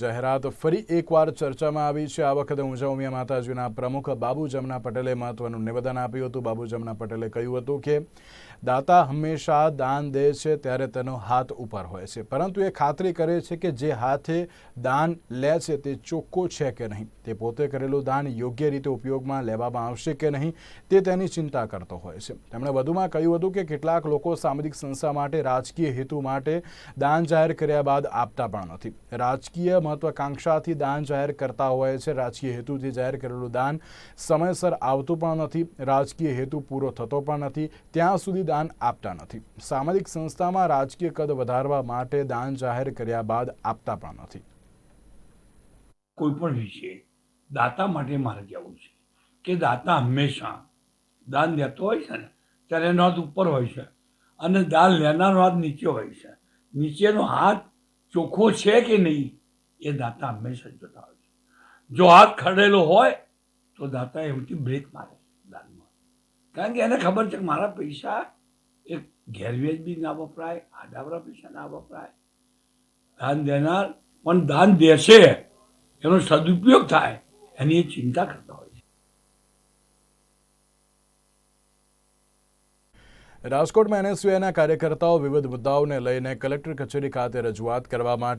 જાહેરાત ફરી એકવાર ચર્ચામાં આવી છે. આ વખતે ઉમિયા માતાજીના પ્રમુખ બાબુ જમના પટેલે મહત્વનું નિવેદન આપ્યું હતું. બાબુ જમના પટેલે કહ્યું હતું કે દાતા હંમેશા દાન દે છે ત્યારે તેનો હાથ ઉપર હોય છે. પરંતુ એ ખાતરી કરે છે કે જે હાથે દાન લે છે તે ચોખ્ખો છે કે નહીં? તે પોતે કરેલું દાન યોગ્ય રીતે ઉપયોગમાં લેવામાં આવશે કે નહીં તે તેની ચિંતા કરતો હોય છે. તેમણે વધુમાં કહ્યું હતું કે કેટલાક લોકો સામાજિક સંસ્થા માટે રાજકીય હેતુ માટે દાન જાહેર કર્યા બાદ આપતા પણ નથી. રાજકીય મહત્વાકાંક્ષાથી દાન જાહેર કરતા હોય છે. રાજકીય હેતુથી જાહેર કરેલું દાન સમયસર આવતું પણ નથી. રાજકીય હેતુ પૂરો થતો પણ નથી. ત્યાં સુધી દાન આપતા નથી. સામાજિક સંસ્થામાં રાજકીય કદ વધારવા માટે દાન જાહેર કર્યા બાદ આપતા પણ નથી. કોઈ પણ વિશે દાતા માટે મારે જવું છે કે દાતા હંમેશા દાન દેતો હોય છે ને, ત્યારે એનો હાથ ઉપર હોય છે અને દાન લેનારનો હાથ નીચે હોય છે. નીચેનો હાથ ચોખ્ખો છે કે નહીં એ દાતા હંમેશા જોતા હોય છે. જો હાથ ખડેલો હોય તો દાતા એમથી બ્રેક મારે દાનમાં. કારણ કે એને ખબર છે કે મારા પૈસા એ ગેરવેજ ના વપરાય આડાવરા પૈસા ના વપરાય. દાન દેનાર પણ દાન દેશે, એનો સદુપયોગ થાય, એની એ ચિંતા કરતા હોય છે. રાજકોટમાં એનએસયુઆઈના કાર્યકર્તાઓ વિવિધ મુદ્દાઓને લઈને કલેક્ટર કચેરી ખાતે રજૂઆત કરવા માટે